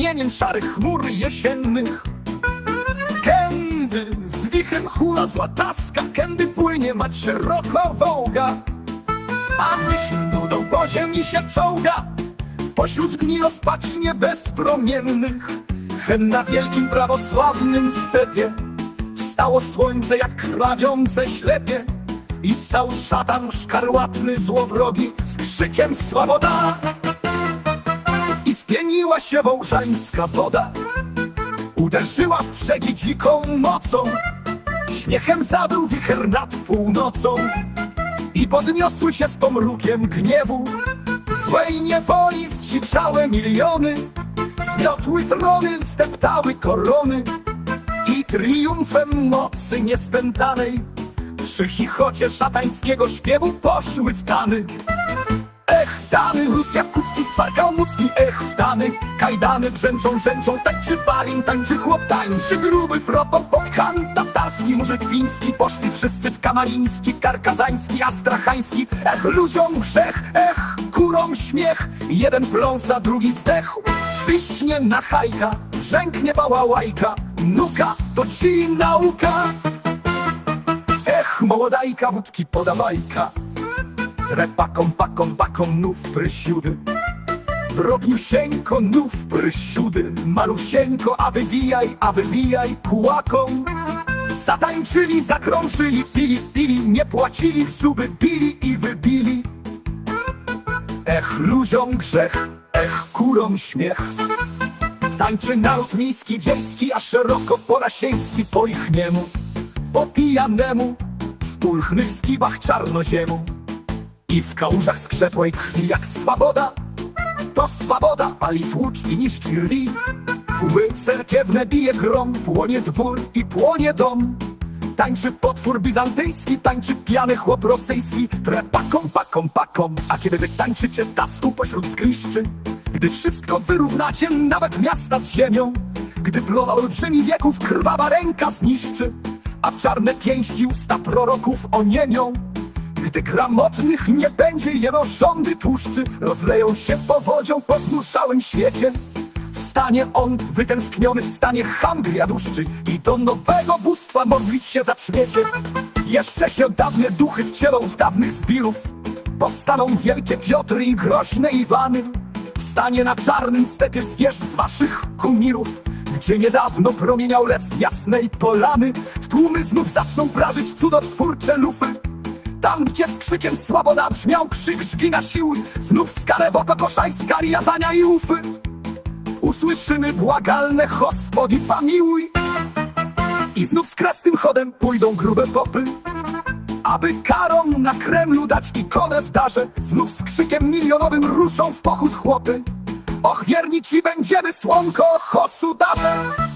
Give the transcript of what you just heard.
strumieniem szarych chmur jesiennych. Kędy z wichrem hula złataska, kędy płynie mać szeroko wołga. A myśl nudą po ziemi się czołga, pośród dni rozpacznie bezpromiennych. Hen na wielkim prawosławnym stepie wstało słońce jak krawiące ślepie i wstał szatan szkarłatny złowrogi z krzykiem słaboda i spieniła się wążańska woda. Uderzyła w brzegi dziką mocą, śmiechem zawył wicher nad północą i podniosły się z pomrukiem gniewu. Złej niewoli zdziczałe miliony, zmiotły trony, zdeptały korony i triumfem mocy niespętanej przy chichocie szatańskiego śpiewu poszły w tany. Ech, wtany, Rus Jakucki stwarkał mucki, wtany, kajdany brzęczą, brzęczą, tańczy balin, tańczy chłop, tańczy. Gruby propopop, han tatarski, murzek wiński, poszli wszyscy w kamaliński, karkazański, astrachański, ech, ludziom grzech, ech, kurom śmiech, jeden pląsa, drugi zdechł, świśnie na hajka, brzęknie bałałajka, nuka, to ci nauka. Ech, młodajka, wódki podawajka, Repakom, pakom, pakom, nów prysiudy Drobniusieńko, nów prysiudy Malusieńko, a wywijaj, a wywijaj kłaką Zatańczyli, zakrążyli, pili, pili Nie płacili, w zuby bili i wybili. Ech, ludziom grzech, ech, kurom śmiech. Tańczy naród miejski, wiejski, a szeroko porasieński po ich niemu Po pijanemu, w pulchnych skibach czarnoziemu. I w kałużach skrzepłej krwi jak swaboda To swaboda pali tłucz i niszczy rwi Wły cerkiewne bije grom Płonie dwór i płonie dom. Tańczy potwór bizantyjski Tańczy pijany chłop rosyjski. Trepakom, pakom, pakom A kiedy wy tańczycie tasku pośród skliszczy. Gdy wszystko wyrównacie Nawet miasta z ziemią. Gdy plowa olbrzymi wieków Krwawa ręka zniszczy A czarne pięści usta proroków oniemią gdy gramotnych nie będzie, jeno rządy tłuszczy rozleją się powodzią po zmuszałym świecie. Stanie on wytęskniony w stanie handry jaduszczy i do nowego bóstwa modlić się zaczniecie. Jeszcze się dawne duchy wcielą w dawnych zbirów. Powstaną wielkie Piotry i groźne Iwany. Stanie na czarnym stepie zwierz z waszych kumirów. Gdzie niedawno promieniał lew z jasnej polany W tłumy znów zaczną prażyć cudotwórcze lufy tam, gdzie z krzykiem słaboda brzmiał krzyk żgina sił, znów skalę w oko koszaj skali jazania i ufy. Usłyszymy błagalne hospody pamiłuj. I znów z krasnym chodem pójdą grube popy. Aby karom na Kremlu dać ikonę w darze, znów z krzykiem milionowym ruszą w pochód chłopy. Och, wierni ci będziemy, słonko, hosu darze.